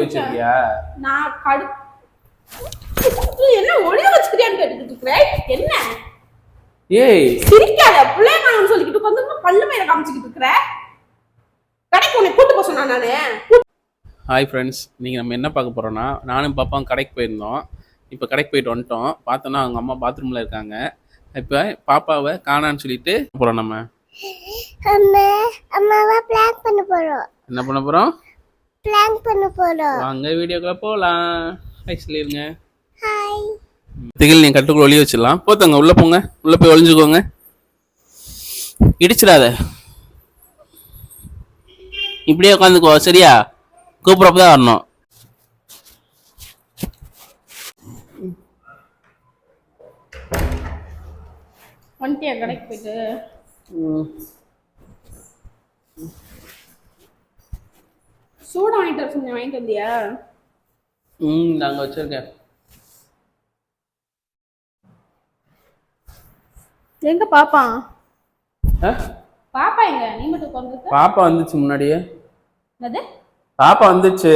வச்சிருக்கியா? நான் கடு நீ என்ன ஒளிய கேட்டுக்கிட்டு இருக்கிறேன் என்ன? ஏய். சிரிக்காத பிள்ளைய நான் சொல்லிக்கிட்டு வந்து பல்லு மேல காமிச்சுக்கிட்டு இருக்கிற கடைக்கு உன்னை கூட்டு போக சொன்னா நானு. ஹாய் ஃப்ரெண்ட்ஸ் நீங்கள் நம்ம என்ன பார்க்க போகிறோன்னா நானும் பாப்பாவும் கடைக்கு போயிருந்தோம். இப்போ கடைக்கு போயிட்டு வந்துட்டோம். பார்த்தோன்னா அவங்க அம்மா பாத்ரூமில் இருக்காங்க. இப்போ பாப்பாவை காணான்னு சொல்லிட்டு போகிறோம் நம்ம. அம்மா அம்மாவா பிளான் பண்ண போறோம். என்ன பண்ண போகிறோம் பிளான் பண்ண போறோம். வாங்க வீடியோக்குள்ள போகலாம் ஹாய் சொல்லிடுங்க ஹாய் திகில் நீ கட்டுக்குள்ள ஒளி வச்சிடலாம். போத்தங்க உள்ளே போங்க. உள்ளே போய் ஒளிஞ்சுக்கோங்க. இடிச்சிடாத. இப்படியே உட்காந்துக்கோ சரியா? கூப்பிட்றப்ப தான் வரணும். வந்துட்டியா கடைக்கு போயிட்டு? சூடா வாங்கிட்டு வர சொன்னேன் வாங்கிட்டு வந்தியா? ம் நாங்கள் வச்சுருக்கேன். எங்க பாப்பா? பாப்பா எங்க? நீ மட்டும் உட்காந்துருக்க பாப்பா வந்துச்சு முன்னாடியே. என்னது? பாப்பா வந்துச்சு.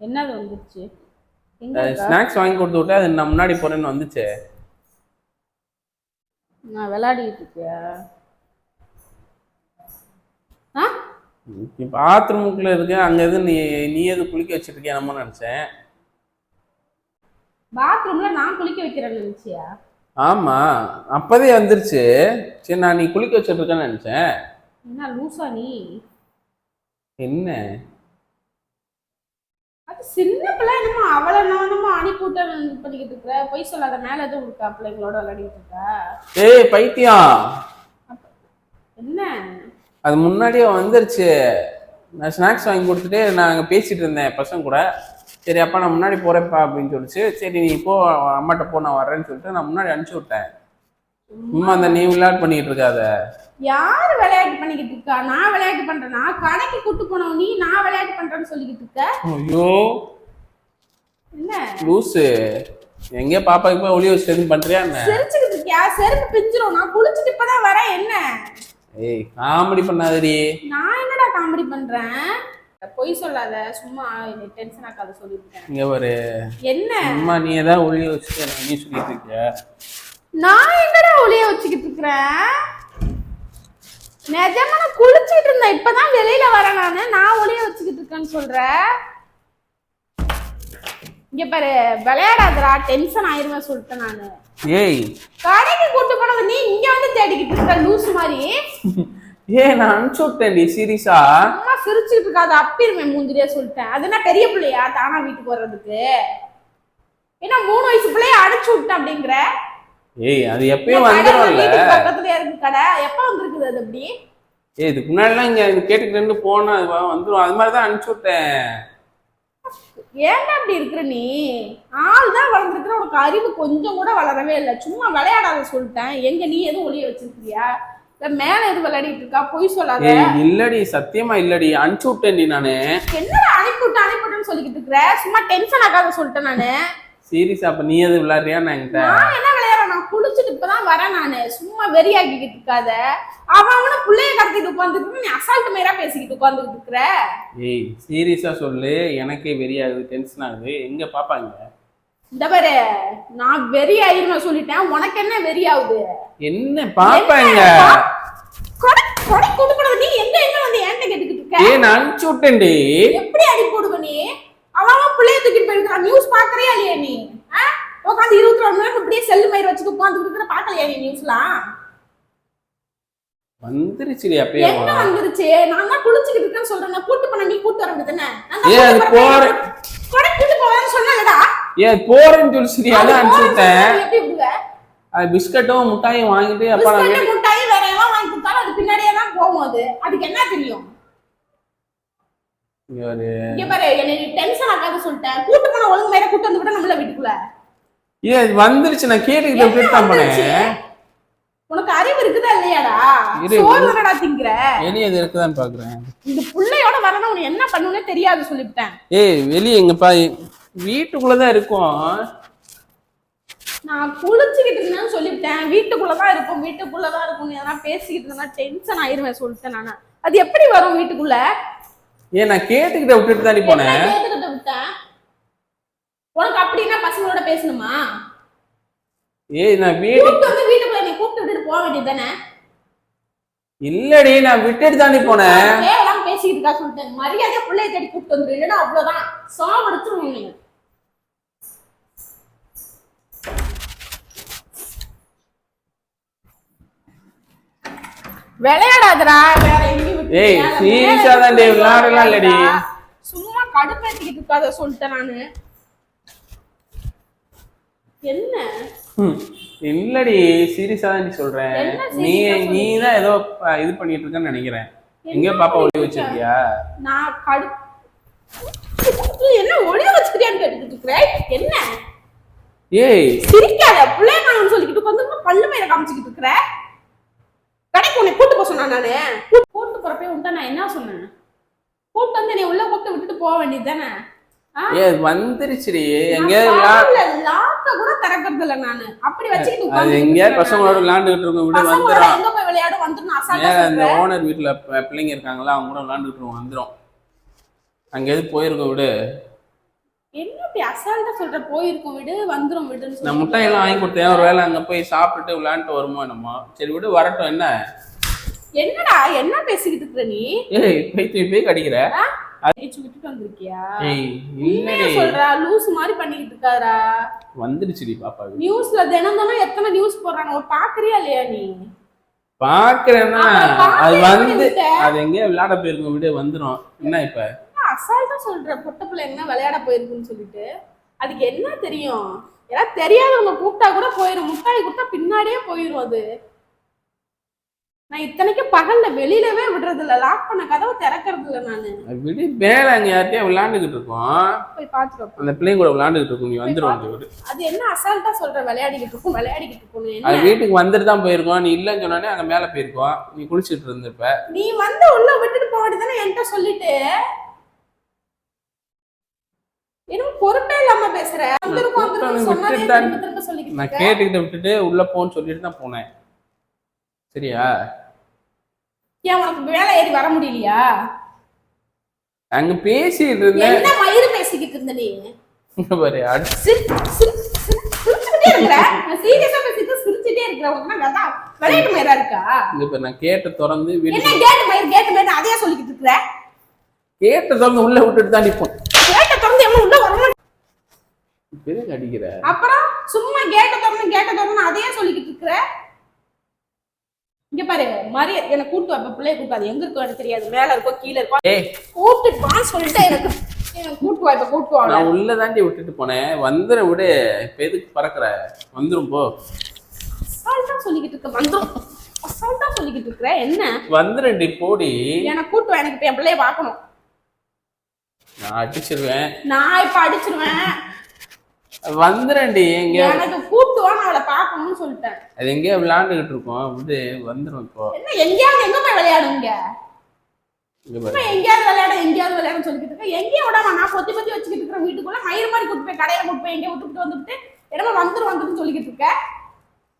என்னது இருக்கா? ஸ்நாக்ஸ் வாங்கி கொடுத்து விட்டு அது நான் முன்னாடி போறேன்னு வந்துச்சு. நான் விளையாடிட்டு இருக்கியா? ஆ? பாத்ரூமுக்குள்ள இருக்கு அங்க எது நீ நீ எது குளிக்க வச்சிட்டு இருக்கியா நம்ம நினைச்சேன் பாத்ரூம்ல நான் குளிக்க வைக்கிறேன்னு நினைச்சியா? ஆமா அப்பதே வந்துருச்சு. சரி நான் நீ குளிக்க வச்சிட்டு இருக்கேன்னு நினைச்சேன். என்ன லூசா நீ? என்ன? அது சின்ன பிள்ளை என்னமோ அவளை நானுமோ அனுப்பிவிட்ட பண்ணிக்கிட்டு இருக்கிற பொய் சொல்லாத மேல எதுவும் இருக்கா பிள்ளைங்களோட விளையாடிட்டு இருக்கா? ஏய் பைத்தியம். என்ன? அது முன்னாடியே வந்துருச்சு. நான் ஸ்நாக்ஸ் வாங்கி கொடுத்துட்டு நான் அங்கே பேசிட்டு இருந்தேன் பசங்க கூட. சரி அப்பா நான் முன்னாடி போறேன்ப்பா அப்படின்னு சொல்லிச்சு. சரி நீ போ அம்மாட்ட போ நான் வரேன்னு சொல்லிட்டு நான் முன்னாடி அனுப்பிச்சு விட்டேன். சும்மா. அந்த நீ விளையாட் பண்ணிட்டு இருக்காத. யாரு விளையாட்டு பண்ணிக்கிட்டு இருக்கா? நான் விளையாட்டு பண்றேனா. கடைக்கு கூட்டு போனவ நீ நான் விளையாட்டு பண்றேன்னு சொல்லிக்கிட்டு இருக்க? ஐயோ. என்ன? லூசு. எங்கேயோ பாப்பாக்கு போய் ஒளி வச்சு எதுவும் பண்றியா என்ன? சிரிச்சுக்கிட்டு இருக்கியா? செருப்பு பிஞ்சிரும். நான் குளிச்சுட்டு இப்பதான் வரேன். என்ன? ஏய் காமெடி பண்ணாதடி. நான் என்னடா காமெடி பண்றேன்? பொய் சொல்லாத சும்மா டென்ஷன் ஆக்காத சொல்லிவிட்டேன் இங்க ஒரு என்ன? அம்மா நீ ஏதாவது ஒளி வச்சுட்டு எனக்கு நீ சொல்லிட்டு இருக்கிய நான் எங்கடா ஒளிய வச்சுக்கிட்டு இருக்கிறேன்? நிஜமா நான் குளிச்சுட்டு இருந்தேன். இப்பதான் வெளியில வரேன் நானு. நான் ஒளிய வச்சுக்கிட்டு இருக்கேன்னு சொல்ற? இங்க பாரு விளையாடாதடா. டென்ஷன் ஆயிருவேன் சொல்லிட்டேன் நானு. ஏய். கடைக்கு கூட்டு போனது நீ இங்க வந்து தேடிக்கிட்டு இருக்க லூஸ் மாதிரி. ஏய் நான் அனுப்பிச்சு விட்டேன்டி சீரியஸா. அம்மா சிரிச்சுட்டு இருக்காது அப்பிருமே மூஞ்சிரியா சொல்லிட்டேன். அது என்ன பெரிய பிள்ளையா தானா வீட்டுக்கு வர்றதுக்கு? ஏன்னா மூணு வயசு பிள்ளைய அடிச்சு விட்டேன் அப்படிங்கிற? ஏய் அது எப்பயும் வந்துடும்ல வீட்டுக்கு பக்கத்துலயே இருக்கு கடை. எப்ப வந்திருக்குது அது அப்படி? ஏய் இதுக்கு முன்னாடிலாம் இங்க கேட்டுக்கிட்டு போனா அது வ- வந்துரும். அது மாதிரி தான் அனுப்பிச்சு விட்டேன். ஏன்டா அப்படி இருக்கிற நீ? ஆள் தான் வளர்ந்துருக்குற உனக்கு அறிவு கொஞ்சம் கூட வளரவே இல்லை. சும்மா விளையாடாத சொல்லிட்டேன். எங்க நீ எதுவும் ஒளிய வச்சிருக்கியா இல்ல மேல எதுவும் விளையாடிட்டு இருக்கா? பொய் சொல்லாத. இல்லடி சத்தியமா இல்லடி. அனுப்பிச்சு விட்டேன்டி நானு. என்னடா அனுப்பிவிட்டு அனுப்பிவிட்டுன்னு சொல்லிக்கிட்டு இருக்கிற? சும்மா டென்ஷன் ஆகாத சொல்லிட்டேன் நானு. சீரியஸா அப்ப நீ எது விளையாடுறியா நான் என்கிட்ட. குளிச்சுட்டு இப்பதான் வரேன் நானு. சும்மா வெறியாக்கிக்கிட்டு இருக்காத. அவன் அவன பிள்ளைய கடத்திட்டு உட்காந்துட்டு நீ அசால்ட் மேரா பேசிக்கிட்டு உட்காந்துக்கிட்டு இருக்கிற. ஏய் சீரியஸா சொல்லு. எனக்கே வெறியாகுது டென்ஷன் ஆகுது. எங்க பாப்பாங்க இந்த பாரு நான் வெறி ஆயிருவேன் சொல்லிட்டேன். உனக்கு என்ன வெறி ஆகுது என்ன பாப்பாங்க கொடை கொடை கொடுக்கறது நீ எங்க எங்க வந்து ஏன்ட்ட கேட்டுக்கிட்டு இருக்க? நான் அனுப்பிச்சு விட்டேன்டி. எப்படி அடி போடுவ நீ? அவன் பிள்ளைய தூக்கிட்டு போயிருக்கான். நியூஸ் பாக்குறியா இல்லையா நீ? உட்காந்து இருபத்தி ரெண்டு நேரம் இப்படியே செல்லு மயிர் வச்சுட்டு உட்காந்து இருக்கிற பாக்கலையா நீ நியூஸ்லாம் வந்துருச்சுடி அப்பயே எங்க வந்துருச்சு? நான் தான் குளிச்சுக்கிட்டு இருக்கேன்னு சொல்றேன். கூட்டு பண்ண நீ கூட்டு வர அது. போறேன். கொடை கூட்டு போவேன்னு சொன்னேன்டா ஏன் போறேன்னு சொல்லிச்சு அது பிஸ்கட்டும் முட்டாயும் வாங்கிட்டு அப்பா நான் பிஸ்கட் முட்டாய் வேற எல்லாம் வாங்கி கொடுத்தாலும் அது பின்னாடியே தான் போகும் அது. அதுக்கு என்ன தெரியும்? இங்க பாரு என்னை டென்ஷன் ஆகாத சொல்லிட்டேன். கூட்டு போன ஒழுங்கு மேல கூட்டு வந்து விட நம்மள வீட்டுக்குள்ள. ஏன் இது வந்துருச்சு. நான் கேட்டுக்கிட்டு தான்? போனேன். உனக்கு அறிவு இருக்குதா இல்லையாடா? இரு. சோறு தானடா திங்கிற? வெளியே அது இருக்குதான்னு பாக்குறேன். இந்த புள்ளையோட வரணும். உனக்கு என்ன பண்ணுனே தெரியாது சொல்லிவிட்டேன். ஏய் வெளியே எங்கப்பா? வீட்டுக்குள்ளதான் இருக்கும். நான் குளிச்சுக்கிட்டு இருந்தேன்னு சொல்லிவிட்டேன். வீட்டுக்குள்ளதான் இருக்கும். வீட்டுக்குள்ளதான் இருக்கும் நீ எதனா பேசிக்கிட்டு இருந்தா டென்ஷன் ஆயிருவேன் சொல்லிட்டேன் நானு. அது எப்படி வரும் வீட்டுக்குள்ள? ஏன் நான் கேட்டுக்கிட்ட விட்டுட்டு தாண்டி போனேன் கேட்டுக்கிட்டு விட்டேன்? உனக்கு அப்படின்னா பசங்களோட பேசணுமா? ஏய் நான் வீட்டுக்கு வந்து வீட்டுக்குள்ள நீ கூப்பிட்டு விட்டுட்டு போக வேண்டியது தானே இல்லடி நான் விட்டுட்டு தாண்டி போனேன் தேவையில்லாம பேசிக்கிட்டு இருக்கா சொல்லிட்டேன் மரியாதையா பிள்ளைய தேடி கூப்பிட்டு வந்துரு. இல்லைன்னா அவ்வளவுதான். சாவடிச்சிருவோம் நீங்க விளையாடாதடா. வேற எங்கேயும் ஏய், ஆ தான் டேய், விளையாடலாம் இல்லடி. சும்மா கடுப்பேத்திக்கிட்டு இருக்காத சொல்லிட்டேன் நானு. என்ன? ம். இல்லடி சீரியஸா தான் சொல்றேன். என்ன நீ நீ தான் ஏதோ இது பண்ணிட்டு இருக்கன்னு நினைக்கிறேன். எங்க பாப்பா ஒளி வச்சிருக்கியா? நான் கடு நீ என்ன ஒளிய வச்சுக்கிறியான்னு கேட்டுக்கிட்டு இருக்கிற? என்ன? ஏய். சிரிக்காத பிள்ளைய நான் சொல்லிக்கிட்டு வந்து பல்லு மேல காமிச்சுக்கிட்டு இருக்கிற? கடைக்கு உன்னை கூட்டு போக சொன்னா நானு. கூட்டு போறப்ப உன்ட்ட நான் என்ன சொன்னேன்? கூட்டு வந்து நீ உள்ள கூப்பிட்டு விட்டுட்டு போக வேண்டியது தானே? ஏ வந்துருச்சுடி. விளா- லாக்க கூட திறக்கிறது இல்ல நானு. அப்படி வச்சுக்கிட்டு அது இருக்கிறேன் பசங்களோட. விளையாண்டுகிட்டு இருக்கும் விட வந்துடும் எங்க போய் விளையாட வந்துடும் அசால்ட்டா அந்த ஓனர் வீட்டுல பிள்ளைங்க இருக்காங்களா அவங்க கூட விளையாண்டுட்டு இருக்கும் வந்துடும் அங்கேயாவது போயிருக்கோம் விடு. என்ன இப்படி அசால்ட்டா சொல்ற? போயிருக்கும் விடு வந்துரும் விடுன்னு நான் சொல்லி முட்டையெல்லாம் வாங்கி கொடுத்தேன் ஒரு வேளை அங்க போய் சாப்பிட்டுட்டு விளையாண்டுட்டு வருமோ என்னமோ. சரி விடு வரட்டும் என்ன? என்னடா என்ன பேசிக்கிட்டு இருக்கிற நீ? ஏய் போய் போய் கடிக்கிற? வந்துடுச்சுடி பாப்பாவுக்கு நியூஸ்ல தினம் எத்தனை நியூஸ் போடுறாங்க? பாக்குறியா இல்லையா நீ? பாக்குறேன்னா அது வந்து? அது எங்கேயோ விளையாட போயிருக்கோம். விடு வந்துடும் என்ன இப்ப? அசால்ட்டா சொல்ற. பொட்ட பிள்ளை என்ன விளையாட போயிருக்குன்னு சொல்லிட்டு. அதுக்கு என்ன தெரியும்? ஏதாவது தெரியாதவங்க கூப்பிட்டா கூட போயிரும். முட்டாய் கொடுத்தா பின்னாடியே போயிரும் அது. நான் இத்தனைக்கும் பகல்ல வெளியிலவே விடுறது இல்ல லாக் பண்ண கதவை திறக்கிறது இல்ல நானு விடு மேல அங்க யார்ட்டையா விளையாண்டுகிட்டு இருக்கோம். போய் பாத்துட்டு வா. அந்த பிள்ளைங்க கூட விளையாண்டுகிட்டு இருக்கும் நீ வந்துடும் விடு அது என்ன அசால்ட்டா சொல்ற? விளையாடிக்கிட்டு இருக்கும் விளையாடிக்கிட்டு இருக்கணும் என்ன அது வீட்டுக்கு வந்துட்டு தான் போயிருக்கோம். நீ இல்லைன்னு சொன்னானே அங்க மேல போயிருக்கோம். நீ குளிச்சிட்டு இருந்திருப்ப நீ வந்து உள்ள விட்டுட்டு போக வேண்டியதானே என்கிட்ட சொல்லிட்டு? என்னமோ பொறுப்பே இல்லாம பேசுற. நான். கேட்டுக்கிட்ட விட்டுட்டு உள்ள போன்னு சொல்லிட்டு தான் போனேன். சரியா ஏன் உனக்கு வேலை ஏறி வர முடியலையா? அங்க பேசிட்டு இருந்தேன். என்ன மயிறு பேசிக்கிட்டு இருந்த நீ? பாரு அடி- சிரி- சிரி- சிரி- சிரிச்சுக்கிட்டே இருக்கிற. நான் சீரியஸா பேசிட்டு சிரிச்சுட்டே இருக்கிற. உனக்கு விளையாட்டு மயிரா இருக்கா? பாரு நான் கேட்ட திறந்து என்ன கேட்டு மயிர் கேட்டு மயிர் அதையே சொல்லிக்கிட்டு இருக்கிற? கேட்ட திறந்து உள்ள விட்டுட்டு தான் நிப்போம். கேட்ட திறந்து எவ்வளவு உள்ள பெரிய அடிக்கிற? அப்புறம் சும்மா கேட்ட திறந்து கேட்ட திறந்து அதையே சொல்லிக்கிட்டு இருக்கிற? இங்க பாரு மரிய எனக்கு கூட்டு வா, பிள்ளைய கூட்டு வா. எங்க இருக்கோ எனக்கு தெரியாது. மேல இருக்கோ கீழே இருக்கோ. ஏய் கூட்டுட்டு வான்னு சொல்லிட்டு எனக்கு. கூட்டு வா இப்ப கூட்டு வா. நான் உள்ள தாண்டி விட்டுட்டு போனேன். வந்துட விடு. இப்ப எதுக்கு பறக்குற? வந்துரும் போ. அசால்ட்டா சொல்லிக்கிட்டு இருக்க வந்துரும். அசால்ட்டா சொல்லிக்கிட்டு இருக்கிற என்ன? வந்துடுடி போடி. எனக்கு கூட்டு வா, எனக்கு என் பிள்ளைய பார்க்கணும். நான் அடிச்சிருவேன். நான் இப்ப அடிச்சிருவேன். வந்துடும்டி எங்க எனக்கு அவளை பார்க்கணும்னு சொல்லிட்டேன். அது எங்கேயோ விளையாண்டுகிட்டு இருக்கோம். விடு வந்துடும் இப்போ. என்ன எங்கேயாவது எங்க போய் விளையாடுங்க எங்கேயாவது விளையாட எங்கேயாவது விளையாட சொல்லிக்கிட்டு இருக்க எங்கேயும் விடாம நான் பொத்தி பொத்தி வச்சுக்கிட்டு இருக்கிற வீட்டுக்குள்ள மயிர் மாதிரி கூட்டு போய் கடையில கூட்டு போய் எங்கேயும் விட்டுட்டு வந்துட்டு என்னமோ வந்துரும் வந்துரும் சொல்லிக்கிட்டு இருக்க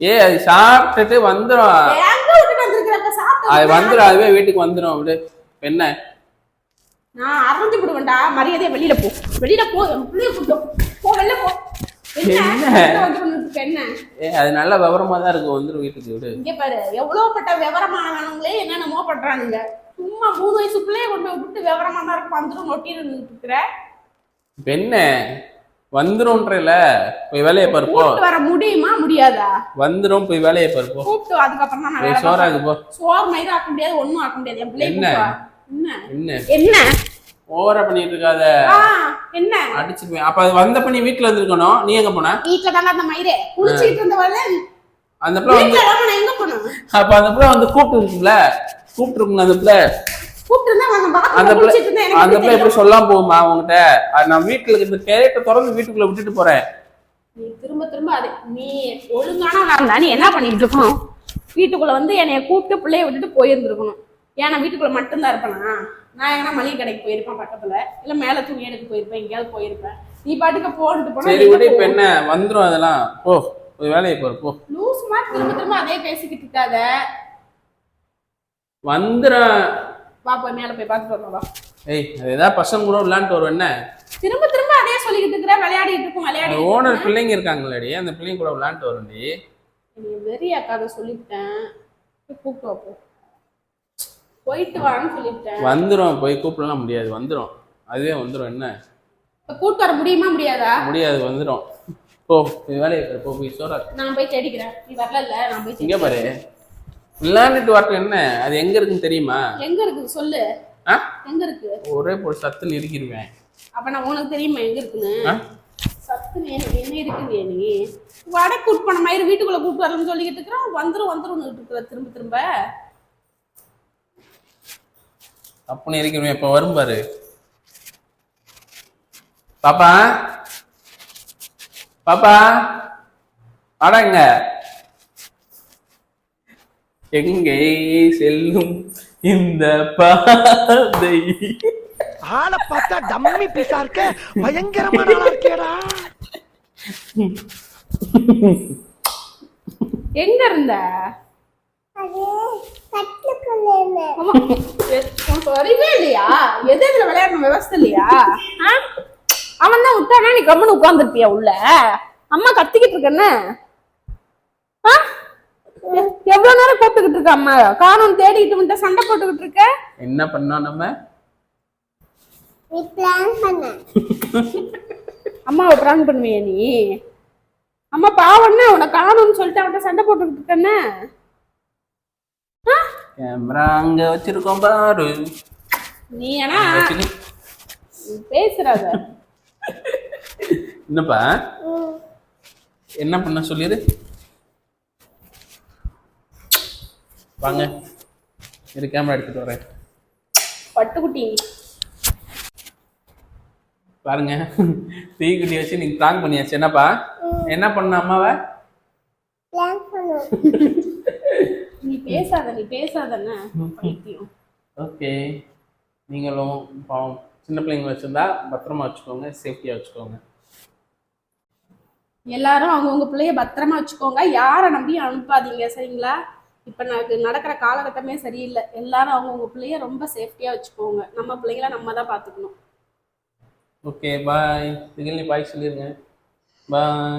ஏய் அது சாப்பிட்டுட்டு வந்துடும் எங்க விட்டுட்டு வந்திருக்கிறப்ப அது சாப்பிட்டு வந்துடும் அதுவே வீட்டுக்கு வந்துடும் இப்ப என்ன? நான் அரைஞ்சு விடுவேன்டா. மரியாதையா வெளியில போ. வெளியில போ என் பிள்ளைய கூட்டம் போ வெளில போ. அது நல்ல விவரமா தான் இருக்கு வந்துடும் வீட்டுக்கு விடு. இங்க பாரு எவ்வளவு பட்ட விவரமானவங்களே என்னென்னமோ பண்றானுங்க? சும்மா மூணு வயசு பிள்ளைய கொண்டு விட்டு விவரமா தான் இருக்கும் வந்துடும் நொட்டின்னு இருக்கிற என்ன? வந்துரும்ன்றல போய் வேலையை பாரு போ. கூப்பிட்டு வர முடியுமா முடியாதா? வந்துரும் போய் வேலையை பாரு போ. கூப்பிட்டு அதுக்கப்புறம் தான் சோறாக்கு போ. சோறு மயிரும் ஆக்க முடியாது ஒண்ணும் ஆக்க முடியாது. என்ன? என்ன? என்ன? ஓவரா பண்ணிட்டு இருக்காத. என்ன? அடிச்சிருவேன். அப்ப அது வந்தப்ப நீ வீட்டுல இருந்திருக்கணும். நீ எங்க போன? வீட்டுல தானே அந்த மயிரே குளிச்சுட்டு இருந்தவள. அந்த பிள்ளை வந்து நான் எங்க போனேன் அப்ப அந்த பிள்ளை வந்து கூப்பிட்டு இருக்கும்ல? கூப்பிட்டு இருக்கும்ல அந்த பிள்ளை? இருந்தா அந்த பிள்ளை இருந்தா அந்த பிள்ளை எப்படி? சொல்லாம போகுமா உங்ககிட்ட அது நான் வீட்டுல இந்த கேரட்டை திறந்து வீட்டுக்குள்ள விட்டுட்டு போறேன். நீ திரும்ப திரும்ப அது நீ ஒழுங்கான இருந்தா நீ என்ன பண்ணிட்டு இருக்கணும்? வீட்டுக்குள்ள வந்து என்னைய கூப்பிட்டு பிள்ளைய விட்டுட்டு போயிருந்திருக்கணும். ஏன் நான் வீட்டுக்குள்ள மட்டும்தான் இருப்பேனா? நான் எங்கன்னா மளிகை கடைக்கு போயிருப்பேன் பக்கத்துல. இல்ல மேல துணி எடுக்க போயிருப்பேன் எங்கேயாவது போயிருப்பேன். நீ பாட்டுக்கு போன்ட்டு போனா சரி விடு இப்ப என்ன? வந்துரும் அதெல்லாம். போ போய் வேலையை பாரு போ. லூஸ் மாதிரி திரும்ப திரும்ப அதே பேசிக்கிட்டு இருக்காத. வந்துடும் வா போய் மேல போய் பார்த்துட்டு வரணும் வா. ஏய் அது ஏதாவது பசங்க கூட விளையாண்டு வரும் என்ன? திரும்ப திரும்ப அதே சொல்லிக்கிட்டு இருக்கிற விளையாடிட்டு இருக்கும் விளையாடி ஓனர் பிள்ளைங்க இருக்காங்களேடி அந்த பிள்ளைங்க கூட விளையாண்டு வரும்டி நீ வெறி அக்காத சொல்லிட்டேன் கூப்பிட்டு வைப்போ போயிட்டு வான்னு சொல்லிட்டேன். வந்துடும் போய் கூப்பிடலாம் முடியாது. வந்துடும் அதுவே வந்துடும் என்ன? கூட்டு வர முடியுமா முடியாதா? முடியாது வந்துடும் போ இது வேலையை போ போய் சோறா. நான் போய் தேடிக்கிறேன். நீ வரல நான் போய் இங்க. பாரு. விளையாண்டுட்டு வரட்டும் என்ன? அது எங்க இருக்குன்னு தெரியுமா? எங்க இருக்குது சொல்லு. ஆ? எங்க இருக்கு? ஒரே போய் சத்து நெருக்கிடுவேன் அப்ப நான் உனக்கு தெரியுமா எங்க இருக்குன்னு? சத்து என்ன இருக்குது நீ? வடை கூட்டு போன மாதிரி வீட்டுக்குள்ள கூட்டு வரணும்னு சொல்லிக்கிட்டு இருக்கிறோம். வந்துரும் வந்துரும் இருக்கிற திரும்ப திரும்ப. தப்பு நெருக்கிடுவேன் இப்ப வரும் பாரு? பாப்பா. பாப்பா. வாடாங்க எங்கே செல்லும் இந்த பாதை? ஆளை பார்த்தா டம்மி பீஸா இருக்க? பயங்கரமான ஆளா இருக்கேடா எங்க இருந்த? அறிவே இல்லையா? எது எதுல விளையாடணும் விவசாய இல்லையா? ஆ? அவன் தான் விட்டானா? நீ கம்முன்னு உட்காந்துருப்பியா உள்ள? அம்மா கத்திக்கிட்டு? எ- எவ்வளவு நேரம் கூப்பிட்டுக்கிட்டு இருக்க அம்மா? காணும் தேடிக்கிட்டு வந்துட்டு சண்டை போட்டுக்கிட்டு இருக்க? என்ன பண்ணோம் நம்ம? நீ பிளான் பண்ண. அம்மாவை பிரான் பண்ணுவியா நீ? அம்மா பாவம்னா உன்னை காணும்னு சொல்லிட்டு அவன்கிட்ட சண்டை போட்டுக்கிட்டு இருக்கேன்னு கேமரா அங்க வச்சிருக்கோம் பாரு. நீ ஏன்னா. பேசுறாத. என்னப்பா? என்ன பண்ண சொல்லிடு வாங்க. இரு கேமரா எடுத்துட்டு வரேன். பட்டுக்குட்டி. பாருங்க. தீக்குட்டி வச்சு நீங்க ப்ராங்க் பண்ணியாச்சு. என்னப்பா? என்ன பண்ண அம்மாவை? பிளான் பண்ணு நீ பேசாத நீ பேசாதன்னு பைத்தியம் ஓகே. நீங்களும் பாவம் சின்ன பிள்ளைங்க வச்சிருந்தா பத்திரமா வச்சுக்கோங்க சேஃப்டியா வச்சுக்கோங்க. எல்லாரும் அவங்கவுங்க பிள்ளைய பத்திரமா வச்சுக்கோங்க. யாரை நம்பி அனுப்பாதீங்க சரிங்களா? இப்போ எனக்கு நடக்கிற காலகட்டமே சரியில்லை. எல்லாரும் அவங்கவுங்க பிள்ளைய ரொம்ப சேஃப்டியாக வச்சுக்கோங்க. நம்ம பிள்ளைங்கள நம்ம தான் பார்த்துக்கணும். ஓகே பாய் திகில் பாய் சொல்லிருங்க. பாய்